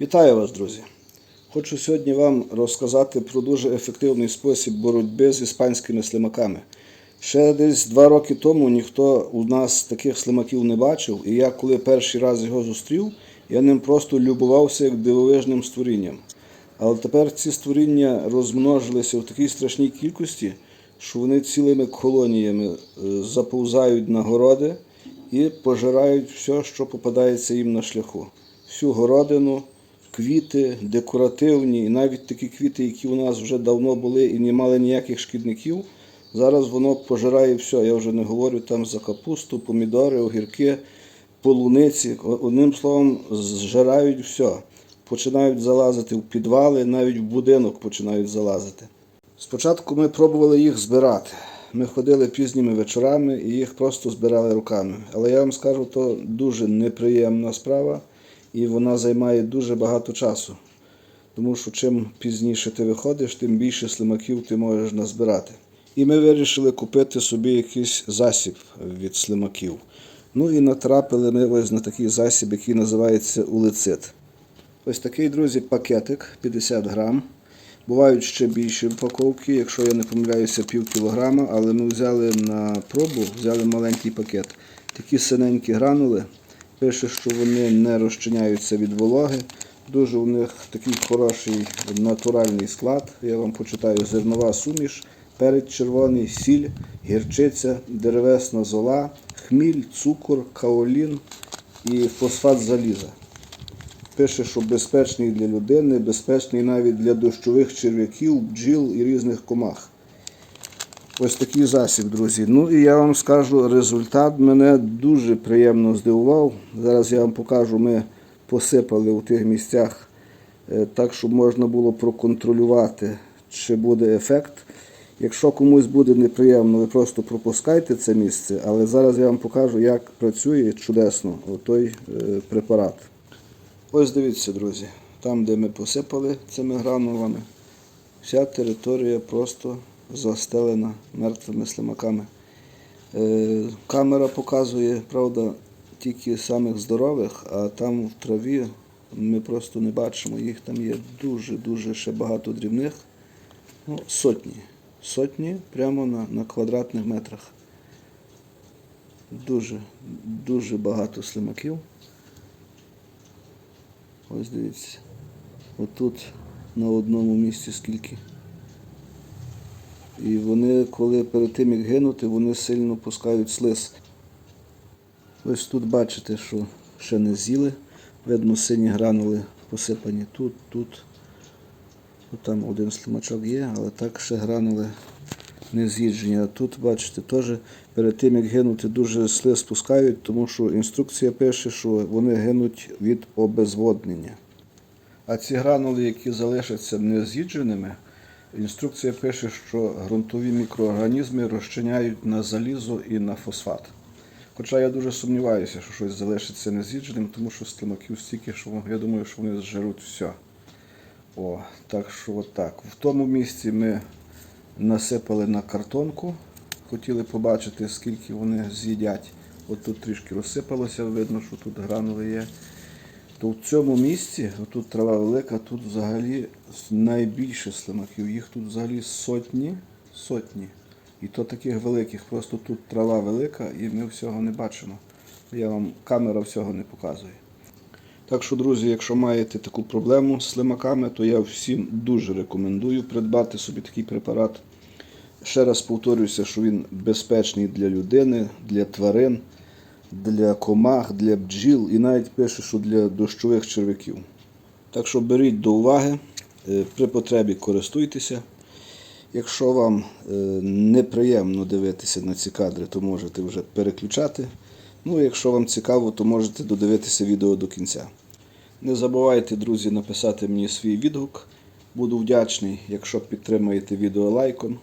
Вітаю вас, друзі! Хочу сьогодні вам розказати про дуже ефективний спосіб боротьби з іспанськими слимаками. Ще десь два роки тому ніхто у нас таких слимаків не бачив, і я коли перший раз його зустрів, я ним просто любувався як дивовижним створінням. Але тепер ці створіння розмножилися в такій страшній кількості, що вони цілими колоніями е, заповзають на городи і пожирають все, що попадається їм на шляху. Всю городину, квіти, декоративні, і навіть такі квіти, які у нас вже давно були і не мали ніяких шкідників. Зараз воно пожирає все. Я вже не говорю там за капусту, помідори, огірки, полуниці. Одним словом, зжирають все. Починають залазити в підвали, навіть в будинок починають залазити. Спочатку ми пробували їх збирати. Ми ходили пізніми вечорами і їх просто збирали руками. Але я вам скажу, то дуже неприємна справа і вона займає дуже багато часу. Тому що чим пізніше ти виходиш, тим більше слимаків ти можеш назбирати. І ми вирішили купити собі якийсь засіб від слимаків. Ну і натрапили ми ось на такий засіб, який називається улицит. Ось такий, друзі, пакетик 50 грам. Бувають ще більші упаковки, якщо я не помиляюся, пів кілограма, але ми взяли на пробу, взяли маленький пакет. Такі синенькі гранули. Пише, що вони не розчиняються від вологи. Дуже у них такий хороший натуральний склад. Я вам почитаю зернова суміш, перець червоний, сіль, гірчиця, деревесна зола, хміль, цукор, каолін і фосфат заліза. Пише, що безпечний для людини, безпечний навіть для дощових черв'яків, бджіл і різних комах. Ось такий засіб, друзі. Ну і я вам скажу, результат мене дуже приємно здивував. Зараз я вам покажу, ми посипали у тих місцях е, так, щоб можна було проконтролювати, чи буде ефект. Якщо комусь буде неприємно, ви просто пропускайте це місце, але зараз я вам покажу, як працює чудесно той е, препарат. Ось дивіться, друзі, там, де ми посипали цими гранулами, вся територія просто застелена мертвими слимаками. Е, камера показує, правда, тільки самих здорових, а там в траві ми просто не бачимо. Їх там є дуже-дуже ще багато дрібних. Ну, сотні. Сотні прямо на, на квадратних метрах. Дуже, дуже багато слимаків. Ось дивіться. Отут на одному місці скільки. І вони, коли перед тим як гинути, вони сильно пускають слиз. Ось тут бачите, що ще не з'їли. Видно, сині гранули посипані тут, тут. От Там один слимачок є, але так ще гранули не з'їджені. А тут, бачите, теж перед тим як гинути, дуже слиз пускають, тому що інструкція пише, що вони гинуть від обезводнення. А ці гранули, які залишаться нез'їдженими, інструкція пише, що ґрунтові мікроорганізми розчиняють на залізо і на фосфат. Хоча я дуже сумніваюся, що щось залишиться нез'їдженим, тому що слимаків стільки, що я думаю, що вони зжеруть все. О, так що от так. В тому місці ми насипали на картонку. Хотіли побачити, скільки вони з'їдять. От тут трішки розсипалося, видно, що тут гранули є. То в цьому місці, тут трава велика, тут взагалі найбільше слимаків. Їх тут взагалі сотні, сотні. І то таких великих. Просто тут трава велика і ми всього не бачимо. Я вам камера всього не показує. Так що, друзі, якщо маєте таку проблему з слимаками, то я всім дуже рекомендую придбати собі такий препарат. Ще раз повторюся, що він безпечний для людини, для тварин, для комах, для бджіл і навіть пише, що для дощових черв'яків. Так що беріть до уваги, е, при потребі користуйтеся. Якщо вам е, неприємно дивитися на ці кадри, то можете вже переключати. Ну, якщо вам цікаво, то можете додивитися відео до кінця. Не забувайте, друзі, написати мені свій відгук. Буду вдячний, якщо підтримаєте відео лайком.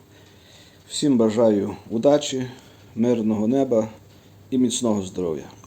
Всім бажаю удачі, мирного неба i mięcnego zdrowia.